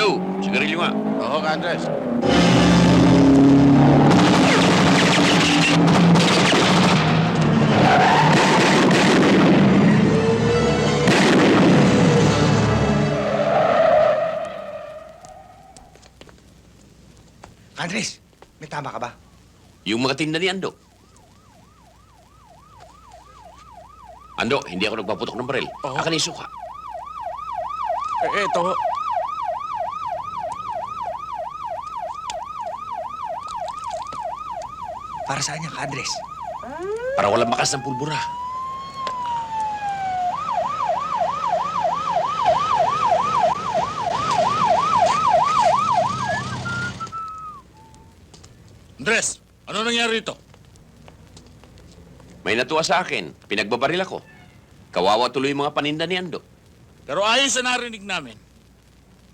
Ando, sigarilyo nga. Oo, Andres. Andres, may tama ka ba? Yung mga tinda ni Ando. Ando, hindi ako nagpaputok ng baril. Oo. Akin yung suka. Eh, eto. Para saan yan, Andres? Para walang makas ng pulbura. Andres, ano nangyari rito? May natuwa sa akin. Pinagbabaril ako. Kawawa tuloy yung mga paninda ni Ando. Pero ayon sa narinig namin,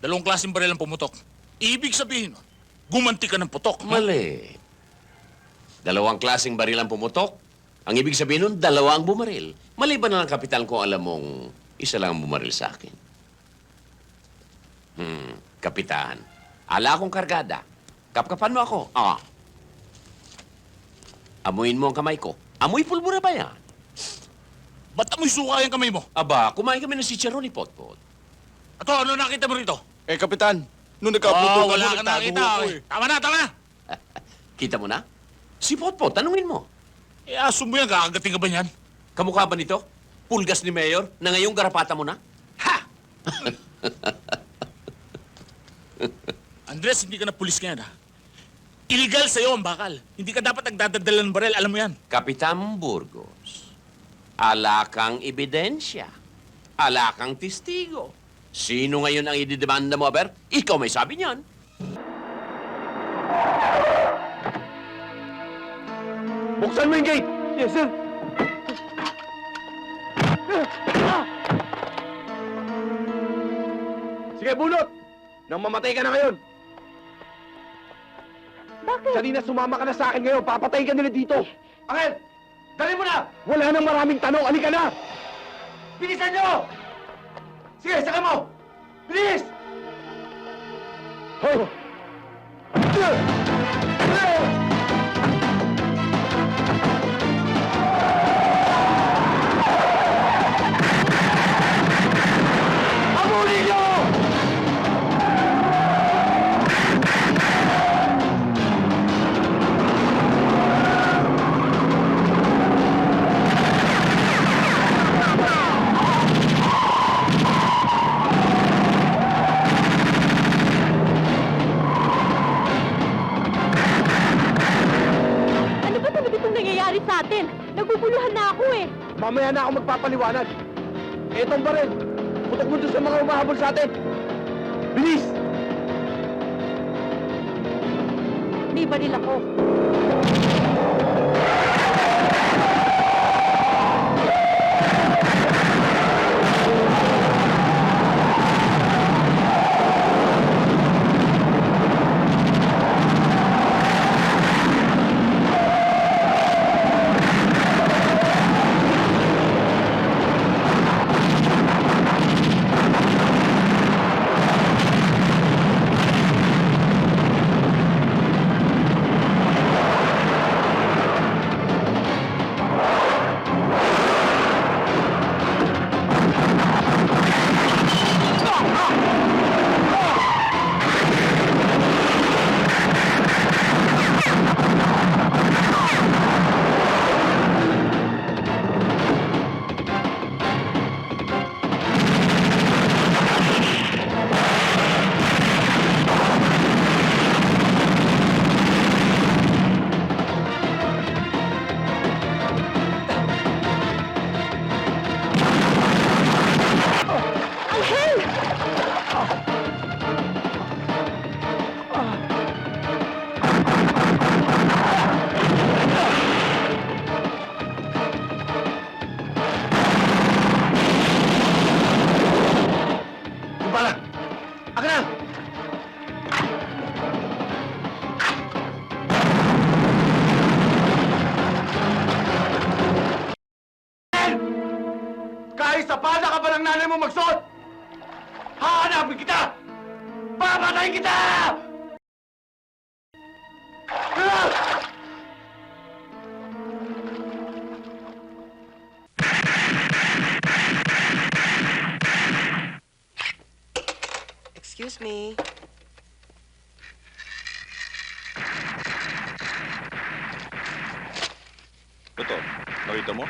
dalawang klaseng baril ang pumutok. Ibig sabihin, nun, gumanti ka ng putok. Mali. Dalawang klaseng baril ang pumutok. Ang ibig sabihin nun, dalawa ang bumaril. Maliban na lang, Kapitan, kung alam mong isa lang ang bumaril sa akin. Hmm, Kapitan. Ala akong kargada. Kapkapan mo ako. Ah. Amuin mo ang kamay ko. Amoy pulbura ba yan? Ba't amoy suka yung kamay mo? Aba, kumain kami ng chicharon ni Potpot. Ato, ano nakita mo rito? Eh, Kapitan, nung Oh, nagkaputukan wala ka nagtago nakita. ako eh. Tama na, tama na. Kita mo na? Si Potpot, tanungin mo. Eh, aso mo yan, kakagating ka ba niyan? Kamukha ba nito? Pulgas ni Mayor na ngayong garapata mo na? Ha! Andres, hindi ka na pulis ngayon, ha? Illegal sa'yo ang bakal. Hindi ka dapat nagdadala ng baril, alam mo yan. Kapitan Burgos, alakang ebidensya, alakang testigo. Sino ngayon ang ididemanda mo, Aber? Ikaw may sabi niyan. Buksan mo yung gate! Yes, sir. Sige, bunot! Nang mamatay ka na ngayon. Bakit? Kanina sumama ka na sa akin ngayon, papatay ka nila dito. Angel! Dali mo na! Wala nang maraming tanong, alika na! Bilisan nyo! Sige, saka mo! Bilis! Hoy! Mamaya na ako magpapaliwanag. Etong ba rin? Putok mo doon sa mga umahabol sa atin. Bilis! May baril ako. Mo magsuot! Hahanapin kita! Papatayin kita! Ah! Excuse me. Ito, nakita mo?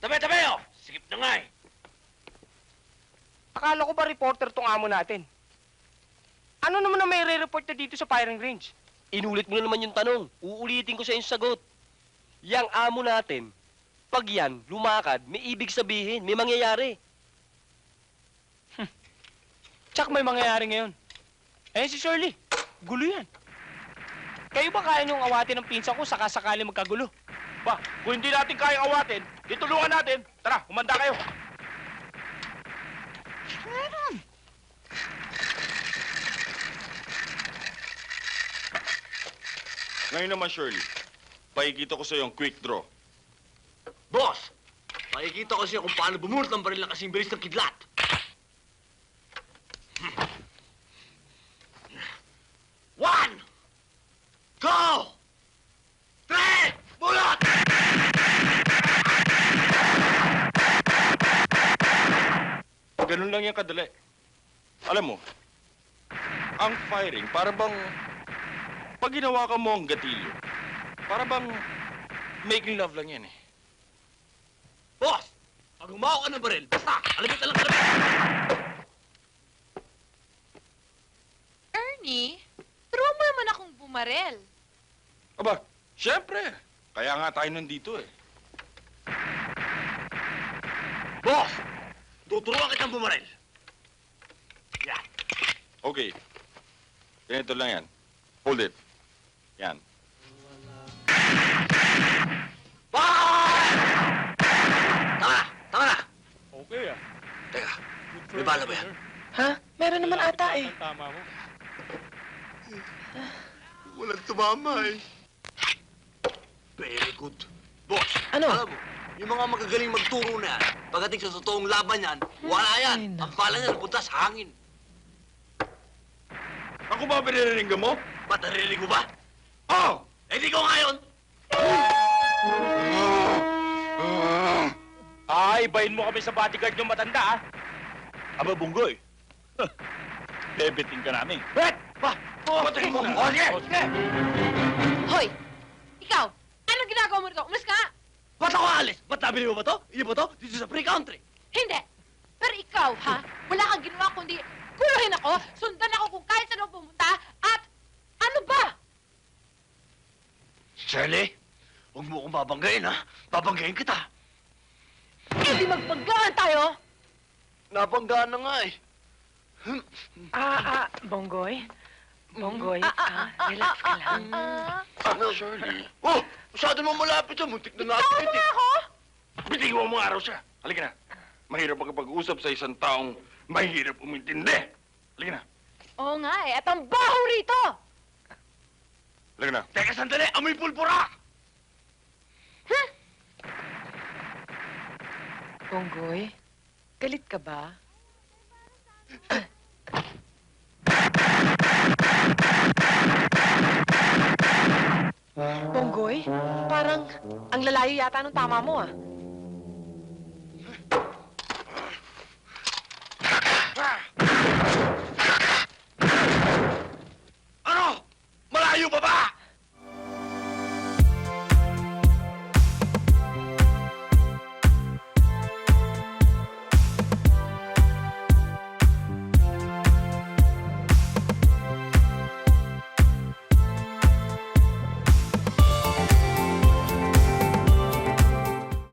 Tabi, tabi, oh! Sikip na nga eh. Akala ko ba reporter tong amo natin? Ano naman na may re-report na dito sa firing range? Inulit mo na naman yung tanong. Uulitin ko sa yung sagot. Yang amo natin, pag yan, lumakad, may ibig sabihin, may mangyayari. Tsak may mangyayari ngayon. Eh si Shirley, gulo yan. Kayo ba kaya niyong awatin ng pinsan ko saka sakali magkagulo? Ba, kung hindi natin kayang awatin, ditulungan natin. Tara, humanda kayo. Ngayon naman, Shirley, pakikita ko sa yung quick draw. Boss, makikita ko siya kung paano bumulot ng baril na kasing bilis ng kidlat. One! Go! Three! Bulot! Ganun lang yung kadali. Alam mo, ang firing, para bang, pag ginawa ka mo ang gatilyo, para bang making love lang yan eh. Boss! Pag humawa ka ng baril, basta, alamit na lang alamit! Ernie, turuan mo naman akong bumarel. Aba, syempre. Kaya nga tayo nandito eh. Boss! Tuturuan kitang bumaril. Yan. Okay. Ganito lang yan. Hold it. Yan. Bye! Tama na! Tama na! Okay ah. Teka, may bala ba yan? Ha? Meron naman ata eh. Tama mo. Walang tumama eh. Very good. Boss, Ano? alam mo, yung mga magagaling magturo na yan, pagdating sa totoong laban yan, wala yan. Ang pala niyan, punta sa hangin. Ako ba pinirinig mo? Ba't narinig mo ba? Oh! Eh di ko ngayon! Ay, bayin mo kami sa bodyguard yung matanda ah. Aba, Bunggoy. Bebeting ka namin. Bet! Ba? Patayin mo! Oh, sige! Sige! Hoy! Ikaw! Anong ginagawa mo rito? Umalis ka nga! Ba't ako alis? Ba't nabili mo ba to? Hindi ba to? Dito sa free country. Hindi! Pero ikaw, ha? Wala kang ginawa kundi guluhin ako, sundan ako kung kahit saan ako pumunta, at ano ba? Shirley, huwag mo akong babanggain, ha? Babanggain kita. Eh di magpaggaan tayo! Nabanggaan na nga, eh. Ah, ah, Bonggoy? Bonggoy, ah, relax ka lang. Ano, Shirley? Oh! Masyado mo malapit siya. Muntik na natin. Ano nga ako? Bitiwan mo araw siya. Halika na. Mahirap makapag-usap sa isang taong mahirap umintindi. Halika na. Oo nga eh, at ang baho rito! Halika na. Teka, sandali! Amoy pulpura! Bonggoy, galit ka ba? Bonggoy, parang ang lalayo yata ng tama mo ah.